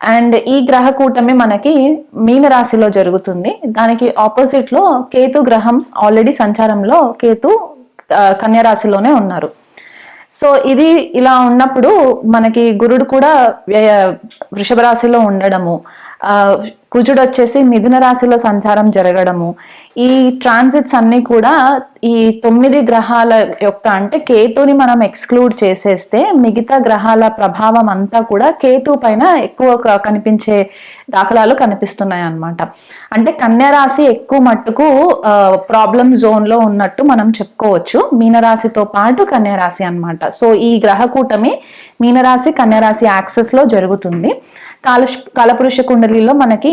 And ఈ గ్రహ కూటమి మనకి మీనరాశిలో జరుగుతుంది. దానికి ఆపోజిట్లో కేతు గ్రహం ఆల్రెడీ సంచారంలో కేతు కన్యరాశిలోనే ఉన్నారు. సో ఇది ఇలా ఉన్నప్పుడు మనకి గురుడు కూడా వృషభ రాశిలో ఉండడము కుజుడు వచ్చేసి మిథున రాశిలో సంచారం జరగడము. ఈ ట్రాన్సిట్స్ అన్ని కూడా ఈ తొమ్మిది గ్రహాల యొక్క అంటే కేతుని మనం ఎక్స్క్లూడ్ చేసేస్తే మిగతా గ్రహాల ప్రభావం అంతా కూడా కేతు పైన ఎక్కువ కనిపించే దాఖలాలు కనిపిస్తున్నాయి అన్నమాట అంటే కన్యరాశి ఎక్కువ మట్టుకు ప్రాబ్లం జోన్లో ఉన్నట్టు మనం చెప్పుకోవచ్చు. మీనరాశితో పాటు కన్యరాశి అనమాట అన్నమాట. సో ఈ గ్రహ కూటమి మీనరాశి కన్యరాశి యాక్సెస్లో జరుగుతుంది. కాల కాలపురుష కుండలిలో మనకి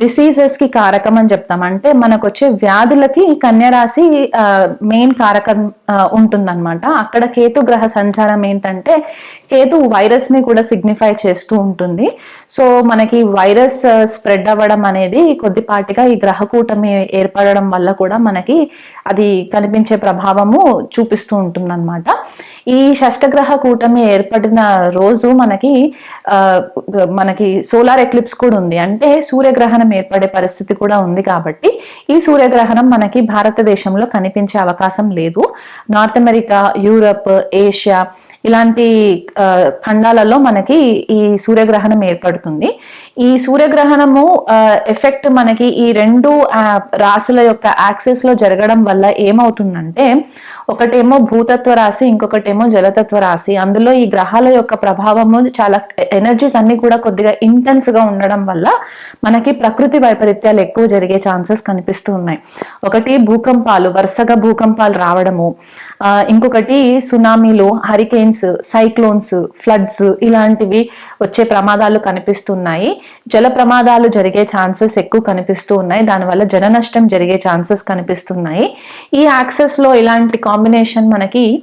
డిసీజెస్కి కారకం అని చెప్తాం. అంటే మనకు వచ్చే వ్యాధులకి కన్యరాశి మెయిన్ కారకం ఉంటుందన్నమాట. అక్కడ కేతు గ్రహ సంచారం ఏంటంటే కేతు వైరస్ని కూడా సిగ్నిఫై చేస్తూ ఉంటుంది. సో మనకి వైరస్ స్ప్రెడ్ అవ్వడం అనేది కొద్దిపాటిగా ఈ గ్రహ కూటమి ఏర్పడడం వల్ల కూడా మనకి అది కనిపించే ప్రభావము చూపిస్తూ ఉంటుందన్నమాట. ఈ షష్టగ్రహ కూటమి ఏర్పడిన రోజు మనకి మనకి సోలార్ ఎక్లిప్స్ కూడా ఉంది. అంటే సూర్యగ్రహణం ఏర్పడే పరిస్థితి కూడా ఉంది కాబట్టి ఈ సూర్యగ్రహణం మనకి భారతదేశంలో కనిపించే అవకాశం లేదు. నార్త్ అమెరికా యూరప్ ఏషియా ఇలాంటి ఖండాలలో మనకి ఈ సూర్యగ్రహణం ఏర్పడుతుంది. ఈ సూర్యగ్రహణము ఎఫెక్ట్ మనకి ఈ రెండు రాశుల యొక్క యాక్సెస్లో జరగడం వల్ల ఏమవుతుందంటే ఒకటేమో భూతత్వ రాశి ఇంకొకటేమో జలతత్వ రాశి. అందులో ఈ గ్రహాల యొక్క ప్రభావము చాలా ఎనర్జీస్ అన్ని కూడా కొద్దిగా ఇంటెన్స్గా ఉండడం వల్ల మనకి ప్రకృతి వైపరీత్యాలు ఎక్కువ జరిగే ఛాన్సెస్ కనిపిస్తూ ఉన్నాయి. ఒకటి భూకంపాలు వరుసగా భూకంపాలు రావడము. ఇంకొకటి సునామీలు హరికేన్స్ సైక్లోన్స్ ఫ్లడ్స్ ఇలాంటివి వచ్చే ప్రమాదాలు కనిపిస్తున్నాయి. జల ప్రమాదాలు జరిగే ఛాన్సెస్ ఎక్కువ కనిపిస్తూ ఉన్నాయి. దానివల్ల జన నష్టం జరిగే ఛాన్సెస్ కనిపిస్తున్నాయి. ఈ యాక్సెస్లో ఇలాంటి కాంబినేషన్ మనకి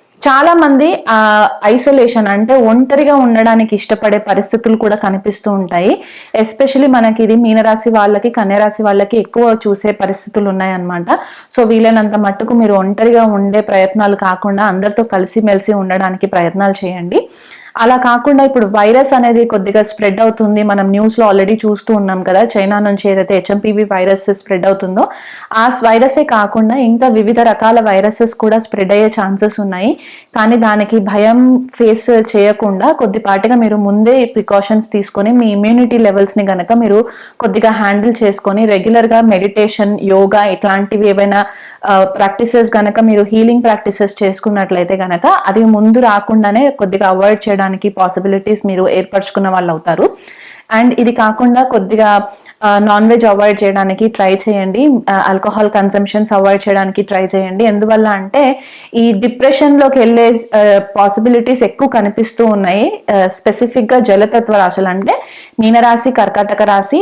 చాలా మంది ఆ ఐసోలేషన్ అంటే ఒంటరిగా ఉండడానికి ఇష్టపడే పరిస్థితులు కూడా కనిపిస్తూ ఉంటాయి. ఎస్పెషలీ మనకి ఇది మీనరాశి వాళ్ళకి కన్యరాశి వాళ్ళకి ఎక్కువ చూసే పరిస్థితులు ఉన్నాయన్నమాట. సో వీలైనంత మట్టుకు మీరు ఒంటరిగా ఉండే ప్రయత్నాలు కాకుండా అందరితో కలిసిమెలిసి ఉండడానికి ప్రయత్నాలు చేయండి. అలా కాకుండా ఇప్పుడు వైరస్ అనేది కొద్దిగా స్ప్రెడ్ అవుతుంది. మనం న్యూస్లో ఆల్రెడీ చూస్తూ ఉన్నాం కదా చైనా నుంచి ఏదైతే హెచ్ఎంపీవీ వైరస్ స్ప్రెడ్ అవుతుందో ఆ వైరసే కాకుండా ఇంకా వివిధ రకాల వైరసెస్ కూడా స్ప్రెడ్ అయ్యే ఛాన్సెస్ ఉన్నాయి. కానీ దానికి భయం ఫేస్ చేయకుండా కొద్దిపాటిగా మీరు ముందే ప్రికాషన్స్ తీసుకొని మీ ఇమ్యూనిటీ లెవెల్స్ని మీరు కొద్దిగా హ్యాండిల్ చేసుకొని రెగ్యులర్గా మెడిటేషన్ యోగా ఇట్లాంటివి ఏవైనా ప్రాక్టీసెస్ కనుక మీరు హీలింగ్ ప్రాక్టీసెస్ చేసుకున్నట్లయితే కనుక అది ముందు రాకుండానే కొద్దిగా అవాయిడ్ చేయడం చేయడానికి పాసిబిలిటీస్ మీరు ఏర్పరచుకున్న వాళ్ళు అవుతారు అండ్ ఇది కాకుండా కొద్దిగా నాన్ వెజ్ అవాయిడ్ చేయడానికి ట్రై చేయండి. ఆల్కహాల్ కన్సంప్షన్స్ అవాయిడ్ చేయడానికి ట్రై చేయండి. ఎందువల్ల అంటే ఈ డిప్రెషన్లోకి వెళ్ళే పాసిబిలిటీస్ ఎక్కువ కనిపిస్తూ ఉన్నాయి. స్పెసిఫిక్గా జలతత్వ రాశులు అంటే మీనరాశి కర్కాటక రాశి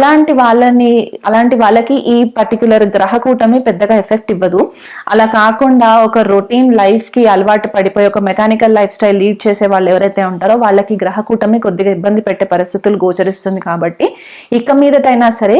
అలాంటి వాళ్ళని అలాంటి వాళ్ళకి ఈ పర్టికులర్ గ్రహ కూటమి పెద్దగా ఎఫెక్ట్ ఇవ్వదు. అలా కాకుండా ఒక రొటీన్ లైఫ్కి అలవాటు పడిపోయి ఒక మెకానికల్ లైఫ్ స్టైల్ లీడ్ చేసే వాళ్ళు ఎవరైతే ఉంటారో వాళ్ళకి గ్రహ కూటమి కొద్దిగా ఇబ్బంది పెట్టే పరిస్థితులు గోచరిస్తుంది కాబట్టి ఇక మీదటైనా సరే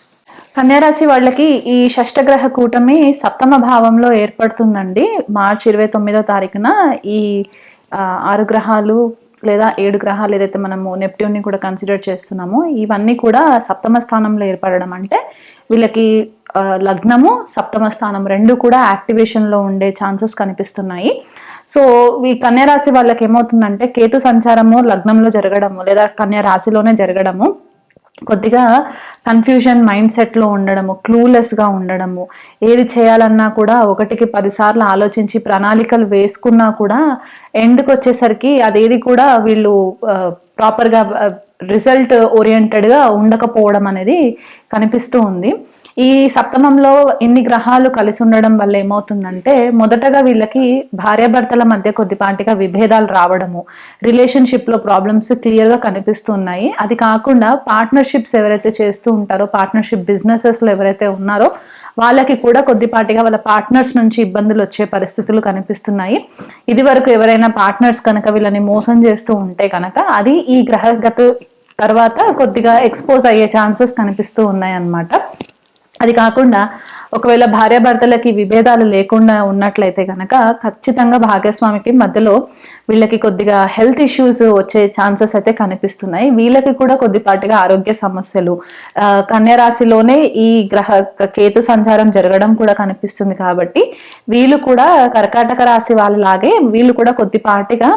కన్యారాశి వాళ్ళకి ఈ షష్టగ్రహ కూటమి సప్తమ భావంలో ఏర్పడుతుందండి. మార్చి ఇరవై తొమ్మిదో తారీఖున ఈ ఆరు గ్రహాలు లేదా ఏడు గ్రహాలు ఏదైతే మనము నెప్ట్యూన్ని కూడా కన్సిడర్ చేస్తున్నామో ఇవన్నీ కూడా సప్తమ స్థానంలో ఏర్పడడం అంటే వీళ్ళకి లగ్నము సప్తమ స్థానం రెండు కూడా యాక్టివేషన్లో ఉండే ఛాన్సెస్ కనిపిస్తున్నాయి. సో ఈ కన్యా రాశి వాళ్ళకి ఏమవుతుందంటే కేతు సంచారము లగ్నంలో జరగడము లేదా కన్యా రాశిలోనే జరగడము కొద్దిగా కన్ఫ్యూజన్ మైండ్ సెట్లో ఉండడము క్లూలెస్గా ఉండడము ఏది చేయాలన్నా కూడా ఒకటికి పదిసార్లు ఆలోచించి ప్రణాళికలు వేసుకున్నా కూడా ఎండ్కి వచ్చేసరికి అదేది కూడా వీళ్ళు ప్రాపర్గా రిజల్ట్ ఓరియంటెడ్గా ఉండకపోవడం అనేది కనిపిస్తూ ఉంది. ఈ సప్తమంలో ఇన్ని గ్రహాలు కలిసి ఉండడం వల్ల ఏమవుతుందంటే మొదటగా వీళ్ళకి భార్యాభర్తల మధ్య కొద్దిపాటిగా విభేదాలు రావడము రిలేషన్షిప్లో ప్రాబ్లమ్స్ క్లియర్గా కనిపిస్తున్నాయి. అది కాకుండా పార్ట్నర్షిప్స్ ఎవరైతే చేస్తూ ఉంటారో పార్ట్నర్షిప్ బిజినెసెస్లో ఎవరైతే ఉన్నారో వాళ్ళకి కూడా కొద్దిపాటిగా వాళ్ళ పార్ట్నర్స్ నుంచి ఇబ్బందులు వచ్చే పరిస్థితులు కనిపిస్తున్నాయి. ఇది వరకు ఎవరైనా పార్ట్నర్స్ కనుక వీళ్ళని మోసం చేస్తూ ఉంటే కనుక అది ఈ గ్రహగత తర్వాత కొద్దిగా ఎక్స్పోజ్ అయ్యే ఛాన్సెస్ కనిపిస్తూ ఉన్నాయన్నమాట. అది కాకుండా ఒకవేళ భార్యాభర్తలకి విభేదాలు లేకుండా ఉన్నట్లయితే కనుక ఖచ్చితంగా భాగస్వామికి మధ్యలో వీళ్ళకి కొద్దిగా హెల్త్ ఇష్యూస్ వచ్చే ఛాన్సెస్ అయితే కనిపిస్తున్నాయి. వీళ్ళకి కూడా కొద్దిపాటిగా ఆరోగ్య సమస్యలు. కన్యరాశిలోనే ఈ గ్రహ కేతు సంచారం జరగడం కూడా కనిపిస్తుంది కాబట్టి వీళ్ళు కూడా కర్కాటక రాశి వాళ్ళలాగే వీళ్ళు కూడా కొద్దిపాటిగా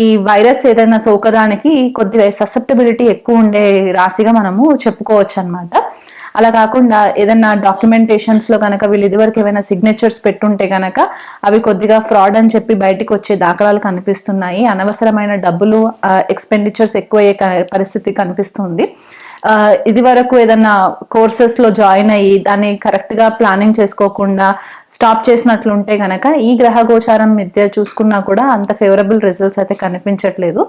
ఈ వైరస్ ఏదైనా సోకడానికి కొద్దిగా ససెప్టబిలిటీ ఎక్కువ ఉండే రాశిగా మనము చెప్పుకోవచ్చు అన్నమాట అలా కాకుండా ఏదైనా డాక్యుమెంటేషన్స్లో కనుక వీళ్ళు ఇదివరకు ఏమైనా సిగ్నేచర్స్ పెట్టుంటే కనుక అవి కొద్దిగా ఫ్రాడ్ అని చెప్పి బయటకు వచ్చే దాఖలాలు కనిపిస్తున్నాయి. అనవసరమైన డబ్బులు ఎక్స్పెండిచర్స్ ఎక్కువ అయ్యే క- పరిస్థితి కనిపిస్తుంది. ఇది వరకు ఏదన్నా కోర్సెస్లో జాయిన్ అయ్యి దాన్ని కరెక్ట్గా ప్లానింగ్ చేసుకోకుండా స్టాప్ చేసినట్లు ఉంటే గనక ఈ గ్రహ గోచారం మధ్య చూసుకున్నా కూడా అంత ఫేవరబుల్ రిజల్ట్స్ అయితే కనిపించట్లేదు.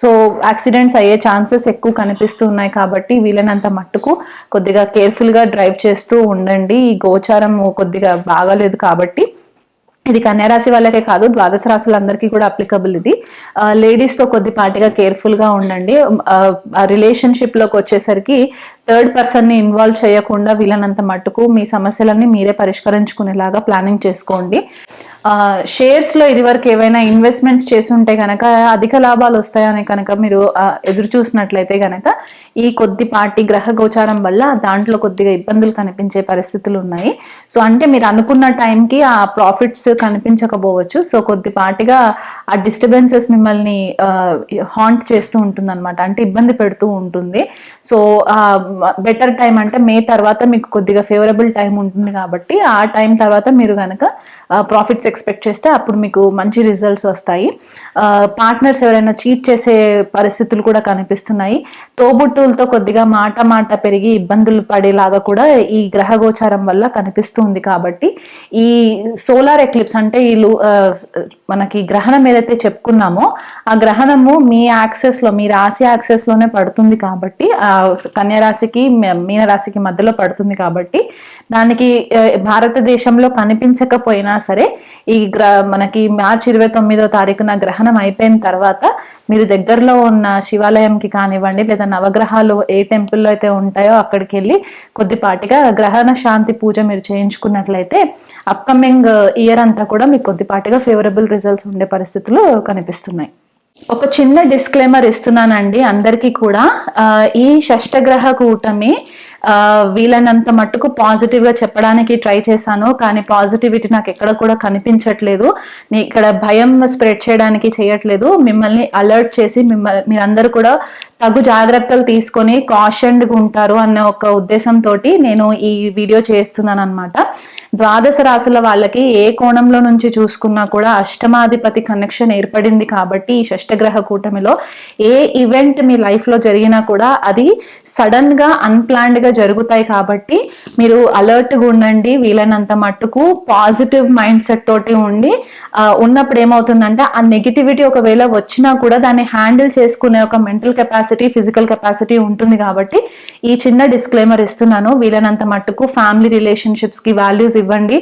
సో యాక్సిడెంట్స్ అయ్యే ఛాన్సెస్ ఎక్కువ కనిపిస్తున్నాయి కాబట్టి వీలైనంత మట్టుకు కొద్దిగా కేర్ఫుల్గా డ్రైవ్ చేస్తూ ఉండండి. ఈ గోచారం కొద్దిగా బాగాలేదు కాబట్టి ఇది కన్యారాశి వాళ్ళకే కాదు ద్వాదశ రాశులందరికీ కూడా అప్లికబుల్ ఇది. లేడీస్తో కొద్దిపాటిగా కేర్ఫుల్గా ఉండండి. రిలేషన్షిప్లోకి వచ్చేసరికి థర్డ్ పర్సన్ని ఇన్వాల్వ్ చేయకుండా వీలైనంత మట్టుకు మీ సమస్యలన్నీ మీరే పరిష్కరించుకునేలాగా ప్లానింగ్ చేసుకోండి. షేర్స్లో ఇదివరకు ఏవైనా ఇన్వెస్ట్మెంట్స్ చేసి ఉంటే కనుక అధిక లాభాలు వస్తాయని కనుక మీరు ఎదురు చూసినట్లయితే కనుక ఈ కొద్దిపాటి గ్రహ గోచారం వల్ల దాంట్లో కొద్దిగా ఇబ్బందులు కనిపించే పరిస్థితులు ఉన్నాయి. సో అంటే మీరు అనుకున్న టైంకి ఆ ప్రాఫిట్స్ కనిపించకపోవచ్చు. సో కొద్దిపాటిగా ఆ డిస్టర్బెన్సెస్ మిమ్మల్ని హాంట్ చేస్తూ ఉంటుంది అనమాట అంటే ఇబ్బంది పెడుతూ ఉంటుంది. సో బెటర్ టైం అంటే మే తర్వాత మీకు కొద్దిగా ఫేవరబుల్ టైం ఉంటుంది కాబట్టి ఆ టైం తర్వాత మీరు కనుక ప్రాఫిట్స్ ఎక్స్పెక్ట్ చేస్తే అప్పుడు మీకు మంచి రిజల్ట్స్ వస్తాయి. పార్ట్నర్స్ ఎవరైనా చీట్ చేసే పరిస్థితులు కూడా కనిపిస్తున్నాయి. తోబుట్టులతో కొద్దిగా మాట మాట పెరిగి ఇబ్బందులు పడేలాగా కూడా ఈ గ్రహ గోచారం వల్ల కనిపిస్తుంది కాబట్టి ఈ సోలార్ ఎక్లిప్స్ అంటే ఈ మనకి గ్రహణం ఏదైతే చెప్పుకున్నామో ఆ గ్రహణము మీ యాక్సెస్లో మీ రాశి యాక్సెస్లోనే పడుతుంది కాబట్టి ఆ రాశికి మీన రాశికి మధ్యలో పడుతుంది కాబట్టి దానికి భారతదేశంలో కనిపించకపోయినా సరే ఈ గ్ర మనకి మార్చి ఇరవై తొమ్మిదో తారీఖున గ్రహణం అయిపోయిన తర్వాత మీరు దగ్గరలో ఉన్న శివాలయంకి కానివ్వండి లేదా నవగ్రహాలు ఏ టెంపుల్లో అయితే ఉంటాయో అక్కడికి వెళ్ళి కొద్దిపాటిగా గ్రహణ శాంతి పూజ మీరు చేయించుకున్నట్లయితే అప్కమింగ్ ఇయర్ అంతా కూడా మీకు కొద్దిపాటిగా ఫేవరబుల్ రిజల్ట్స్ ఉండే పరిస్థితులు కనిపిస్తున్నాయి. ఒక చిన్న డిస్క్లైమర్ ఇస్తున్నానండి అందరికీ కూడా. ఈ షష్టగ్రహ కూటమి వీలైనంత మట్టుకు పాజిటివ్గా చెప్పడానికి ట్రై చేశాను. కానీ పాజిటివిటీ నాకు ఎక్కడ కూడా కనిపించట్లేదు. నేను ఇక్కడ భయం స్ప్రెడ్ చేయడానికి చేయట్లేదు. మిమ్మల్ని అలర్ట్ చేసి మిమ్మల్ని మీరందరూ కూడా తగు జాగ్రత్తలు తీసుకొని కాషన్డ్గా ఉంటారు అన్న ఒక ఉద్దేశంతో నేను ఈ వీడియో చేస్తున్నాను అనమాట ద్వాదశ రాశుల వాళ్ళకి ఏ కోణంలో నుంచి చూసుకున్నా కూడా అష్టమాధిపతి కనెక్షన్ ఏర్పడింది కాబట్టి ఈ షష్టగ్రహ కూటమిలో ఏ ఈవెంట్ మీ లైఫ్లో జరిగినా కూడా అది సడన్గా జరుగుతాయి కాబట్టి మీరు అలర్ట్గా ఉండండి. వీలైనంత మట్టుకు పాజిటివ్ మైండ్ సెట్ తోటి ఉండి ఉన్నప్పుడు ఏమవుతుందంటే ఆ నెగిటివిటీ ఒకవేళ వచ్చినా కూడా దాన్ని హ్యాండిల్ చేసుకునే ఒక మెంటల్ కెపాసిటీ ఫిజికల్ కెపాసిటీ ఉంటుంది కాబట్టి ఈ చిన్న డిస్క్లైమర్ ఇస్తున్నాను. వీలైనంత మట్టుకు ఫ్యామిలీ రిలేషన్షిప్స్కి వాల్యూస్ ఇవ్వండి.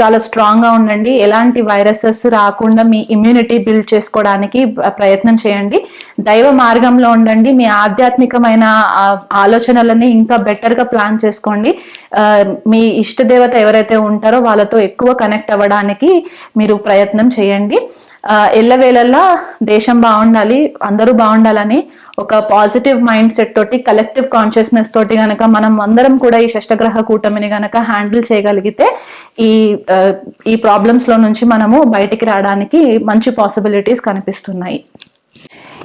చాలా స్ట్రాంగ్గా ఉండండి. ఎలాంటి వైరసెస్ రాకుండా మీ ఇమ్యూనిటీ బిల్డ్ చేసుకోవడానికి ప్రయత్నం చేయండి. దైవ మార్గంలో ఉండండి. మీ ఆధ్యాత్మికమైన ఆలోచనలని ఇంకా బెటర్గా ప్లాన్ చేసుకోండి. మీ ఇష్ట దేవత ఎవరైతే ఉంటారో వాళ్ళతో ఎక్కువ కనెక్ట్ అవ్వడానికి మీరు ప్రయత్నం చేయండి. ఎల్లవేళలా దేశం బాగుండాలి అందరూ బాగుండాలని ఒక పాజిటివ్ మైండ్ సెట్ తోటి కలెక్టివ్ కాన్షియస్నెస్ తోటి గనక మనం అందరం కూడా ఈ షష్టగ్రహ కూటమిని గనక హ్యాండిల్ చేయగలిగితే ఈ ఈ ప్రాబ్లమ్స్లో నుంచి మనము బయటికి రావడానికి మంచి పాసిబిలిటీస్ కనిపిస్తున్నాయి.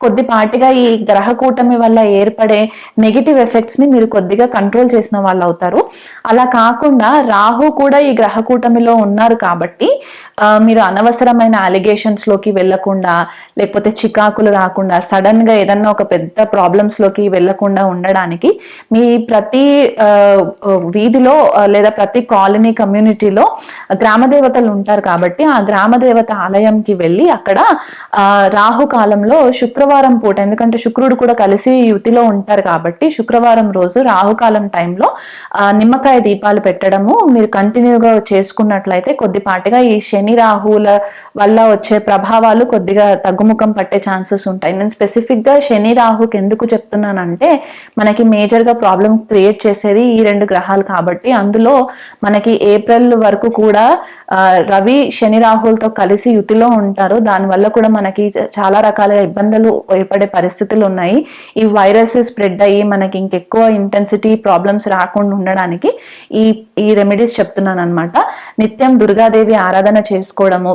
కొద్దిపాటిగా ఈ గ్రహ కూటమి వల్ల ఏర్పడే నెగిటివ్ ఎఫెక్ట్స్ని మీరు కొద్దిగా కంట్రోల్ చేసిన వాళ్ళు అవుతారు అలా కాకుండా రాహు కూడా ఈ గ్రహ కూటమిలో ఉన్నారు కాబట్టి మీరు అనవసరమైన అలిగేషన్స్లోకి వెళ్ళకుండా లేకపోతే చికాకులు రాకుండా సడన్గా ఏదన్నా ఒక పెద్ద ప్రాబ్లమ్స్లోకి వెళ్ళకుండా ఉండడానికి మీ ప్రతి వీధిలో లేదా ప్రతి కాలనీ కమ్యూనిటీలో గ్రామ దేవతలు ఉంటారు కాబట్టి ఆ గ్రామదేవత ఆలయంకి వెళ్ళి అక్కడ రాహుకాలంలో రాహు కాలంలో శుక్రవారం పూట ఎందుకంటే శుక్రుడు కూడా కలిసి యుతిలో ఉంటారు కాబట్టి శుక్రవారం రోజు రాహుకాలం టైంలో నిమ్మకాయ దీపాలు పెట్టడము మీరు కంటిన్యూగా చేసుకున్నట్లయితే కొద్దిపాటిగా ఈ శని రాహువుల వల్ల వచ్చే ప్రభావాలు కొద్దిగా తగ్గుముఖం పట్టే ఛాన్సెస్ ఉంటాయి. నేను స్పెసిఫిక్గా శని రాహుకి ఎందుకు చెప్తున్నానంటే మనకి మేజర్గా ప్రాబ్లం క్రియేట్ చేసేది ఈ రెండు గ్రహాలు కాబట్టి అందులో మనకి ఏప్రిల్ వరకు కూడా రవి శని రాహులతో కలిసి యుతిలో ఉంటారు. దానివల్ల కూడా మనకి చాలా రకాల ఇబ్బందులు ఏర్పడే పరిస్థితులు ఉన్నాయి. ఈ వైరస్ స్ప్రెడ్ అయ్యి మనకి ఇంకెక్కువ ఇంటెన్సిటీ ప్రాబ్లమ్స్ రాకుండా ఉండడానికి ఈ ఈ రెమెడీస్ చెప్తున్నాను అనమాట నిత్యం దుర్గాదేవి ఆరాధన చేసుకోవడము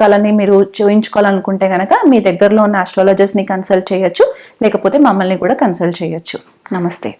జాతకాలని మీరు చూయించుకోవాలనుకుంటే కనుక మీ దగ్గరలో ఉన్న ఆస్ట్రాలజర్స్ని కన్సల్ట్ చేయొచ్చు లేకపోతే మమ్మల్ని కూడా కన్సల్ట్ చేయొచ్చు. నమస్తే.